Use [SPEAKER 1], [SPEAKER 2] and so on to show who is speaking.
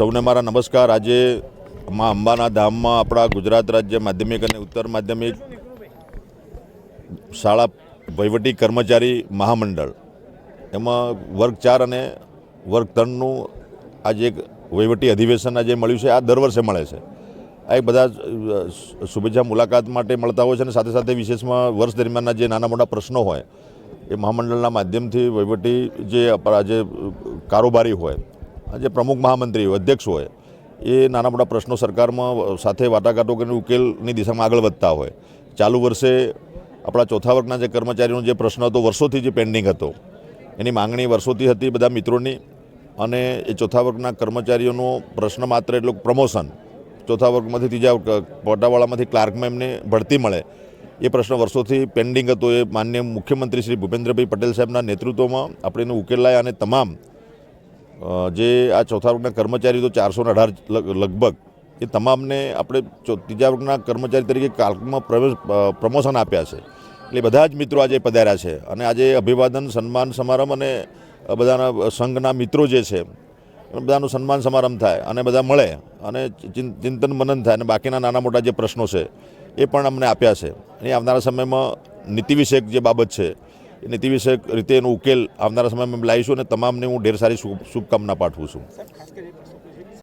[SPEAKER 1] સૌને મારા નમસ્કાર. આજે મા અંબાના ધામમાં આપણા ગુજરાત રાજ્ય માધ્યમિક અને ઉત્તર માધ્યમિક શાળા વહીવટી કર્મચારી મહામંડળ. એમાં વર્ગ ચાર અને વર્ગ ત્રણનું આજે એક વહીવટી અધિવેશન આજે મળ્યું છે. આ દર વર્ષે મળે છે. આ એક બધા શુભેચ્છા મુલાકાત માટે મળતા હોય છે અને સાથે સાથે વિશેષમાં વર્ષ દરમિયાનના જે નાના મોટા પ્રશ્નો હોય, એ મહામંડળના માધ્યમથી વહીવટી જે જે કારોબારી હોય જે પ્રમુખ મહામંત્રી હોય, અધ્યક્ષ હોય, એ નાના મોટા પ્રશ્નો સરકારમાં સાથે વાટાઘાટો કરીને ઉકેલની દિશામાં આગળ વધતા હોય. ચાલુ વર્ષે આપણા ચોથા વર્ગના જે કર્મચારીનો જે પ્રશ્ન હતો, વર્ષોથી જે પેન્ડિંગ હતો, એની માંગણી વર્ષોથી હતી બધા મિત્રોની. અને એ ચોથા વર્ગના કર્મચારીઓનો પ્રશ્ન માત્ર એટલો પ્રમોશન, ચોથા વર્ગમાંથી ત્રીજા પોટાવાળામાંથી ક્લાર્કમાં એમને ભરતી મળે, એ પ્રશ્ન વર્ષોથી પેન્ડિંગ હતો. એ માન્ય મુખ્યમંત્રી શ્રી ભૂપેન્દ્રભાઈ પટેલ સાહેબના નેતૃત્વમાં આપણે એને ઉકેલ લાયા અને તમામ જે આ ચોથા વર્ગના કર્મચારી તો ચારસો અઢાર લગભગ, એ તમામને આપણે ત્રીજા વર્ગના કર્મચારી તરીકે કાલ્કમાં પ્રવેશ પ્રમોશન આપ્યા છે. એટલે બધા જ મિત્રો આજે પધાર્યા છે. અને આજે અભિવાદન, સન્માન સમારંભ અને બધાના સંઘના મિત્રો જે છે બધાનું સન્માન સમારંભ થાય અને બધા મળે અને ચિંતન મનન થાય અને બાકીના નાના મોટા જે પ્રશ્નો છે, એ પણ અમને આપ્યા છે. અને આવનારા સમયમાં નીતિ વિષયક જે બાબત છે નીતિ વિષયક રીતે એનો ઉકેલ આવનારા સમયમાં લાવીશું અને તમામને હું ઢેર સારી શુભ- શુભકામના પાઠવું છું.